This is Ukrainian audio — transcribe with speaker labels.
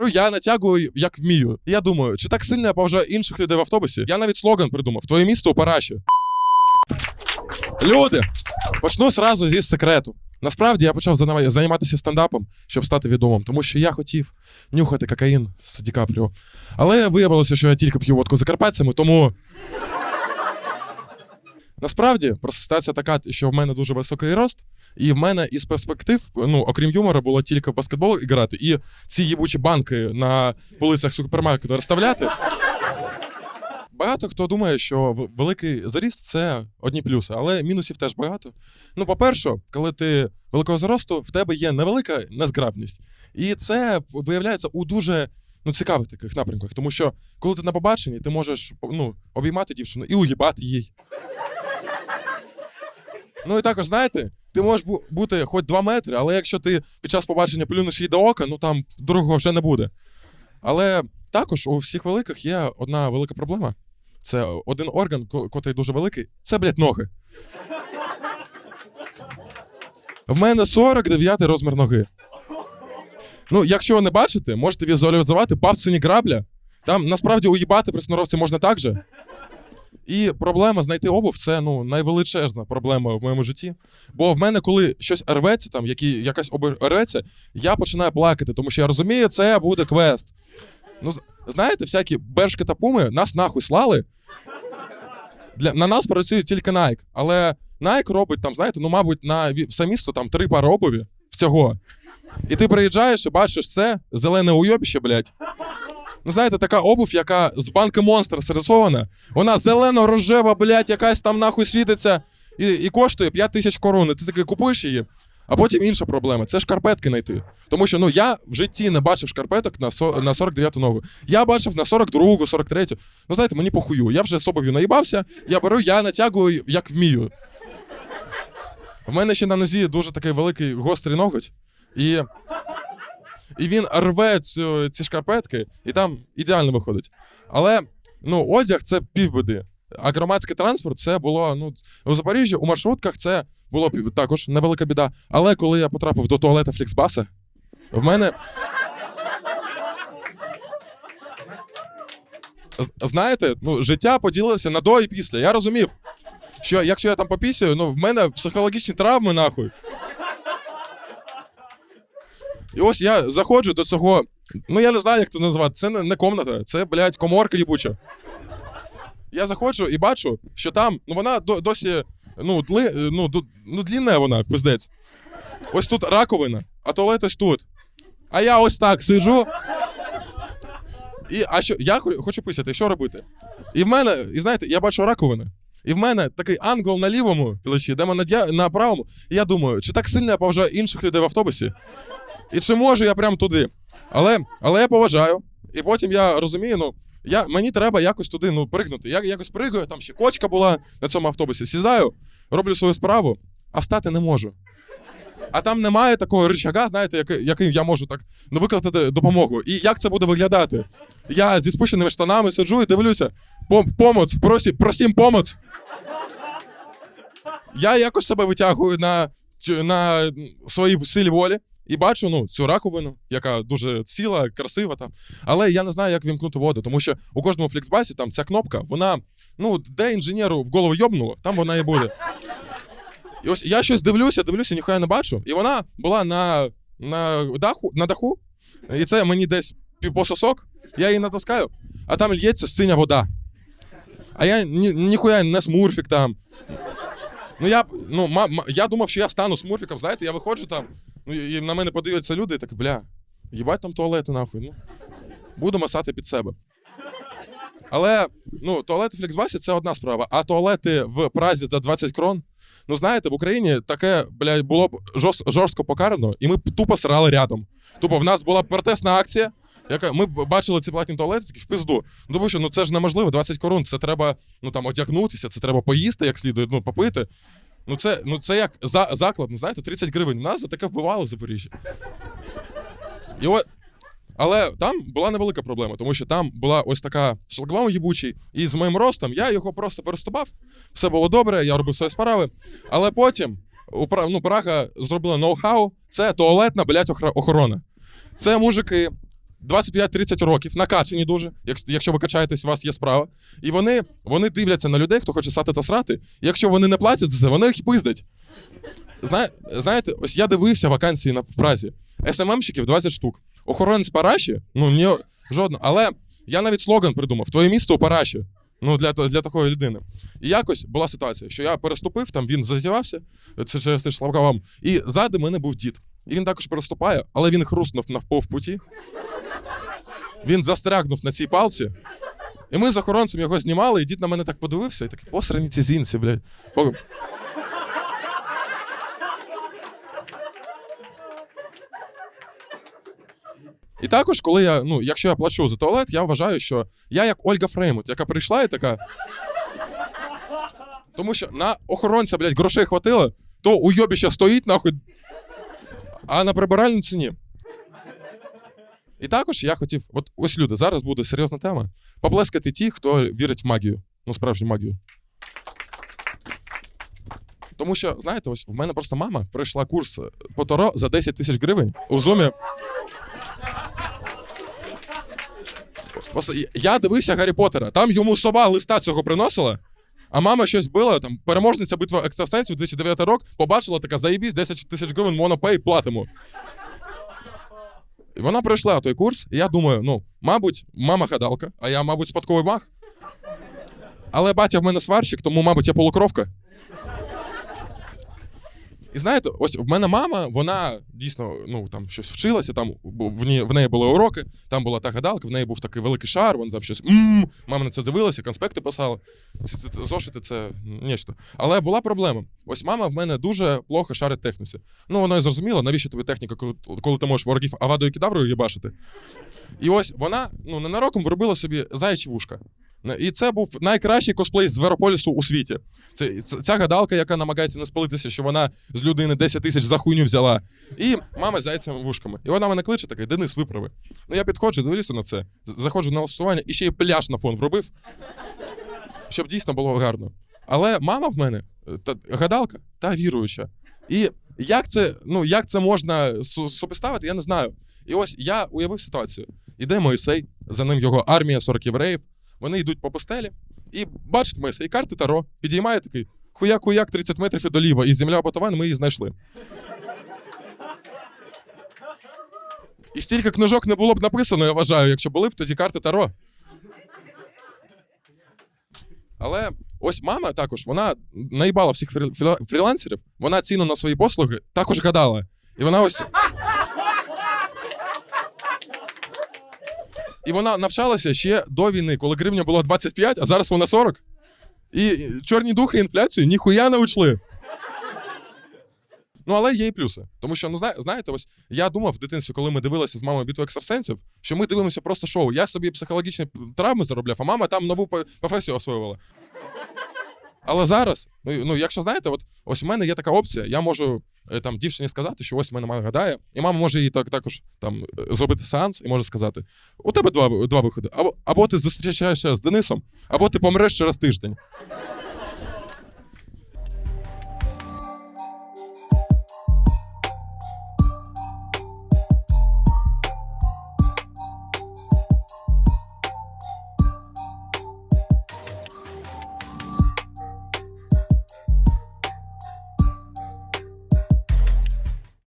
Speaker 1: Ну, Я натягую, як вмію. Я думаю, чи так сильно я поважаю інших людей в автобусі? Я навіть слоган придумав: твоє місце у параші. Люди! Почну сразу зі секрету. Насправді я почав займатися стендапом, щоб стати відомим, тому що я хотів нюхати кокаїн з Ді Капріо. Але виявилося, що я тільки п'ю водку з закарпатцями, тому. Насправді, просто ситуація така, що в мене дуже високий рост, і в мене із перспектив, ну, окрім юмора, було тільки в баскетбол грати, і ці їбучі банки на полицях супермаркету розставляти. Багато хто думає, що великий заріст це одні плюси, але мінусів теж багато. Ну, по-перше, коли ти великого зросту, в тебе є невелика незграбність. І це виявляється у дуже ну, цікавих таких напрямках. Тому що коли ти на побаченні, ти можеш ну, обіймати дівчину і уїбати їй. Ну і також, знаєте, ти можеш бу- бути хоч 2 метри, але якщо ти під час побачення плюнеш їй до ока, ну там другого вже не буде. Але також у всіх великих є одна велика проблема. Це один орган, ко- котрий дуже великий. Це, блядь, ноги. В мене 49 розмір ноги. Ну, якщо ви не бачите, можете візуалізувати бабцині грабля. Там насправді уїбати при сноровці можна так же. І проблема знайти обув це ну, найвеличезна проблема в моєму житті. Бо в мене, коли щось рветься, там, які, якась обув рветься, я починаю плакати, тому що я розумію, це буде квест. Ну, знаєте, всякі бершки та пуми нас нахуй слали. Для, на нас працює тільки Nike. Але Nike робить там, знаєте, ну, мабуть, на все місто там три пари обуві всього. І ти приїжджаєш і бачиш це, зелене уйобіще, блядь. Ну, знаєте, така обув, яка з банки Монстр срисована, вона зелено-рожева, блядь, якась там нахуй світиться і, і коштує 5 тисяч корон. І Ти таки купуєш її. А потім інша проблема це шкарпетки знайти. Тому що ну я в житті не бачив шкарпеток на, со, на 49-ту ногу. Я бачив на 42-гу, 43-ю. Ну, знаєте, мені похую. Я вже з обув'ю наїбався, я беру, я натягую, як вмію. В мене ще на нозі дуже такий великий гострий ноготь. І, і він рве цю, ці шкарпетки, і там ідеально виходить. Але ну, одяг це півбіди. А громадський транспорт це було ну, у Запоріжжі, у маршрутках це було також невелика біда. Але коли я потрапив до туалета Фліксбаса, в мене. Знаєте, ну, життя поділилося на до і після. Я розумів, що якщо я там попісюю, ну в мене психологічні травми нахуй. І ось я заходжу до цього. Ну я не знаю, як це назвати. Це не, комната, це, блядь, коморка їбуча. Я заходжу і бачу, що там, ну вона до, досі, ну, дли, ну, ну, длінна вона, пиздець. Ось тут раковина, а туалет ось тут. А я ось так сиджу. І, а що, я хочу писати, що робити? І в мене, і знаєте, я бачу раковину. І в мене такий ангел на лівому плечі, де на, на правому. І я думаю, чи так сильно я поважаю інших людей в автобусі? І чи можу я прям туди? Але, але я поважаю. І потім я розумію, ну, я, мені треба якось туди ну, пригнути. Я якось пригаю, там ще кочка була на цьому автобусі. Сідаю, роблю свою справу, а встати не можу. А там немає такого рычага, знаєте, який, я можу так ну, викликати допомогу. І як це буде виглядати? Я зі спущеними штанами сиджу і дивлюся. Пом- просі, просім помоць. Я якось себе витягую на, на своїй силі волі і бачу ну, цю раковину, яка дуже ціла, красива там. Але я не знаю, як вімкнути воду, тому що у кожному фліксбасі там ця кнопка, вона, ну, де інженеру в голову йобнуло, там вона і буде. І ось я щось дивлюся, дивлюся, ніхуя не бачу. І вона була на, на, даху, на даху, і це мені десь пі- по сосок, я її натаскаю, а там лється синя вода. А я ні, ніхуя не смурфік там. Ну я, ну, ма, ма- я думав, що я стану смурфіком, знаєте, я виходжу там, ну, і на мене подивляться люди, і так, бля, їбать там туалети нахуй. Ну, буду масати під себе. Але ну, туалети в Фліксбасі це одна справа, а туалети в Празі за 20 крон. Ну, знаєте, в Україні таке, блядь, було б жорст, жорстко покарано, і ми б тупо срали рядом. Тупо в нас була б протестна акція, яка ми бачили ці платні туалети, такі в пизду. Ну, тому що ну, це ж неможливо, 20 корон, це треба ну, там, одягнутися, це треба поїсти як слідує, ну, попити. Ну, це, ну, це як за, заклад, ну, знаєте, 30 гривень. Нас за таке вбивали в Запоріжжі. І от, але там була невелика проблема, тому що там була ось така шлагбаум їбучий, і з моїм ростом я його просто переступав. Все було добре, я робив свої справи. Але потім у ну, Прага зробила ноу-хау, це туалетна, блядь, охорона. Це мужики 25-30 років, накачані дуже, якщо ви качаєтесь, у вас є справа. І вони, вони дивляться на людей, хто хоче сати та срати. І якщо вони не платять за це, вони їх пиздять. Зна, знаєте, ось я дивився вакансії на Празі. СММщиків 20 штук. Охоронець параші, ну ні, жодно. Але я навіть слоган придумав: твоє місце у параші. Ну, для, для такої людини. І якось була ситуація, що я переступив, там він зазівався, це через ж вам. І ззади мене був дід. І він також переступає, але він хруснув на путі. Він застрягнув на цій палці. І ми з охоронцем його знімали, і дід на мене так подивився, і такий, посрані ці зінці, блядь. І також, коли я, ну, якщо я плачу за туалет, я вважаю, що я як Ольга Фреймут, яка прийшла і така. Тому що на охоронця, блядь, грошей хватило, то уйобіще стоїть, нахуй. А на прибиральниці ні. І також я хотів, от ось люди, зараз буде серйозна тема. Поплескати ті, хто вірить в магію. Ну, справжню магію. Тому що, знаєте, ось в мене просто мама пройшла курс по Таро за 10 тисяч гривень у зумі. Просто я дивився Гаррі Поттера, там йому сова листа цього приносила, а мама щось била, там, переможниця битва екстрасенсів 2009 рок, побачила така, заїбісь, 10 тисяч гривень монопей, платимо. І вона пройшла той курс, і я думаю, ну, мабуть, мама гадалка, а я, мабуть, спадковий маг. Але батя в мене сварщик, тому, мабуть, я полукровка. І знаєте, ось в мене мама, вона дійсно ну там щось вчилася, там в, ній, в неї були уроки, там була та гадалка, в неї був такий великий шар, вона там щось м мама на це дивилася, конспекти писала. Ці- Зошити це нічто. Але була проблема. Ось мама в мене дуже плохо шарить техніці. Ну, воно і зрозуміло, навіщо тобі техніка, коли, ти можеш ворогів авадою кідаврою їбашити. І ось вона ну, ненароком вробила собі заячі вушка. І це був найкращий косплей з Зверополісу у світі. Це ця гадалка, яка намагається не спалитися, що вона з людини 10 тисяч за хуйню взяла. І мама з зайцями вушками. І вона мене кличе такий, Денис, виправи. Ну я підходжу, дивлюся на це, заходжу на налаштування і ще й пляж на фон вробив, щоб дійсно було гарно. Але мама в мене та гадалка та віруюча. І як це, ну, як це можна су- супоставити, я не знаю. І ось я уявив ситуацію. Іде Моїсей, за ним його армія 40 євреїв. Вони йдуть по постелі, і бачить Моїсей, карти Таро, підіймає такий хуяк-хуяк 30 метрів і доліва, і земля Ботован, ми її знайшли. І стільки книжок не було б написано, я вважаю, якщо були б тоді карти Таро. Але ось мама також, вона наїбала всіх фрі- фрі- фрілансерів, вона ціну на свої послуги також гадала. І вона ось. І вона навчалася ще до війни, коли гривня була 25, а зараз вона 40. І чорні духи інфляцію ніхуя не учли. Ну, але є і плюси. Тому що, ну, зна- знаєте, ось я думав в дитинстві, коли ми дивилися з мамою бітву екстрасенсів, що ми дивимося просто шоу. Я собі психологічні травми заробляв, а мама там нову професію освоювала. Але зараз, ну, ну якщо знаєте, от ось в мене є така опція, я можу е, там дівчині сказати, що ось в мене мама гадає, і мама може їй так також там е, зробити сеанс і може сказати: у тебе два, два виходи. Або, або ти зустрічаєшся з Денисом, або ти помреш через тиждень.